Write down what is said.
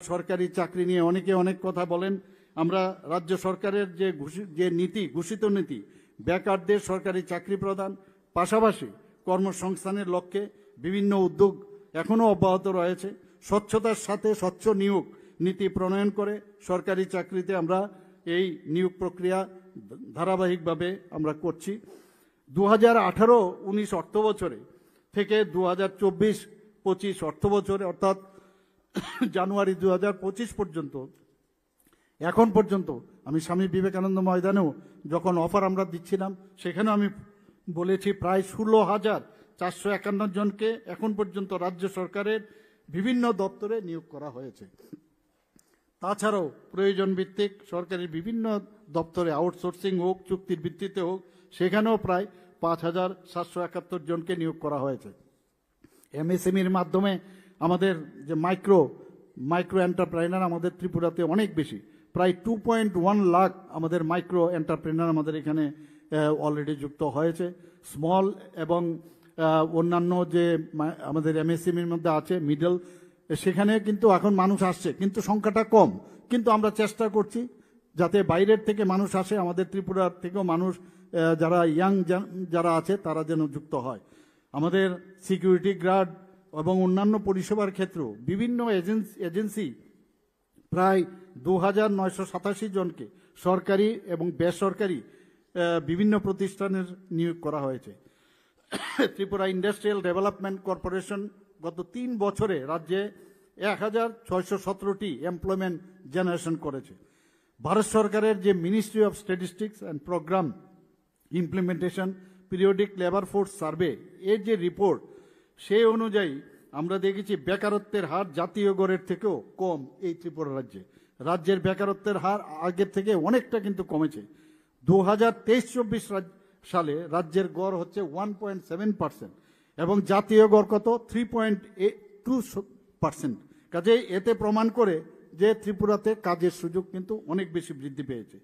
সরকারি চাকরি নিয়ে অনেকে অনেক কথা বলেন। আমরা রাজ্য সরকারের যে যে নীতি, ঘোষিত নীতি, বেকারদের সরকারি চাকরি প্রদান, পাশাপাশি কর্মসংস্থানের লক্ষ্যে বিভিন্ন উদ্যোগ এখনও অব্যাহত রয়েছে। স্বচ্ছতার সাথে স্বচ্ছ নিয়োগ নীতি প্রণয়ন করে সরকারি চাকরিতে আমরা এই নিয়োগ প্রক্রিয়া ধারাবাহিকভাবে আমরা করছি। দু হাজার আঠারো উনিশ অর্থ বছরে থেকে দু হাজার চব্বিশ পঁচিশ অর্থ বছরে অর্থাৎ জানুয়ারি দু হাজার পঁচিশ পর্যন্ত, এখন পর্যন্ত আমি স্বামী বিবেকানন্দ ময়দানেও যখন অফার আমরা দিচ্ছিলাম সেখানে আমি বলেছি প্রায় ষোলো হাজার চারশো একান্ন জনকে এখন পর্যন্ত রাজ্য সরকারের বিভিন্ন দপ্তরে নিয়োগ করা হয়েছে। তাছাড়াও প্রয়োজন ভিত্তিক সরকারি বিভিন্ন দপ্তরে আউটসোর্সিং হোক, চুক্তির ভিত্তিতে হোক, সেখানেও প্রায় পাঁচ হাজার সাতশো একাত্তর জনকে নিয়োগ করা হয়েছে। এমএসএমইর মাধ্যমে আমাদের যে মাইক্রো মাইক্রো এন্টারপ্রাইনার আমাদের ত্রিপুরাতে অনেক বেশি। প্রায় টু পয়েন্ট ওয়ান লাখ আমাদের মাইক্রো এন্টারপ্রেনার আমাদের এখানে অলরেডি যুক্ত হয়েছে। স্মল এবং অন্যান্য যে আমাদের এমএসএমইর মধ্যে আছে মিডল সেখানে কিন্তু এখন মানুষ আসছে। কিন্তু সংখ্যাটা কম। কিন্তু আমরা চেষ্টা করছি যাতে বাইরের থেকে মানুষ আসে, আমাদের ত্রিপুরার থেকেও মানুষ যারা ইয়াং যারা আছে, তারা যেন যুক্ত হয়। আমাদের সিকিউরিটি গার্ড এবং অন্যান্য পরিষেবার ক্ষেত্রেও বিভিন্ন এজেন্সি প্রায় দু হাজার নয়শো সাতাশি জনকে সরকারি এবং বেসরকারি বিভিন্ন প্রতিষ্ঠানের নিয়োগ করা হয়েছে। ত্রিপুরা ইন্ডাস্ট্রিয়াল ডেভেলপমেন্ট কর্পোরেশন গত তিন বছরে রাজ্যে এক হাজার ছয়শো সতেরোটি এমপ্লয়মেন্ট জেনারেশন করেছে। ভারত সরকারের যে ministry of statistics and programme implementation periodic labour force survey, এর যে রিপোর্ট সেই অনুযায়ী আমরা দেখেছি বেকারত্বের হার জাতীয় গড়ের থেকেও কম এই ত্রিপুরা রাজ্যে। রাজ্যের বেকারত্বের হার আগের থেকে অনেকটা কিন্তু কমেছে। দু হাজার তেইশ চব্বিশ সালে রাজ্যের গড় হচ্ছে ওয়ান পয়েন্ট সেভেন পার্সেন্ট এবং জাতীয় গড় কত? Three point two percent. কাজে এতে প্রমাণ করে যে ত্রিপুরাতে কাজের সুযোগ কিন্তু অনেক বেশি বৃদ্ধি পেয়েছে।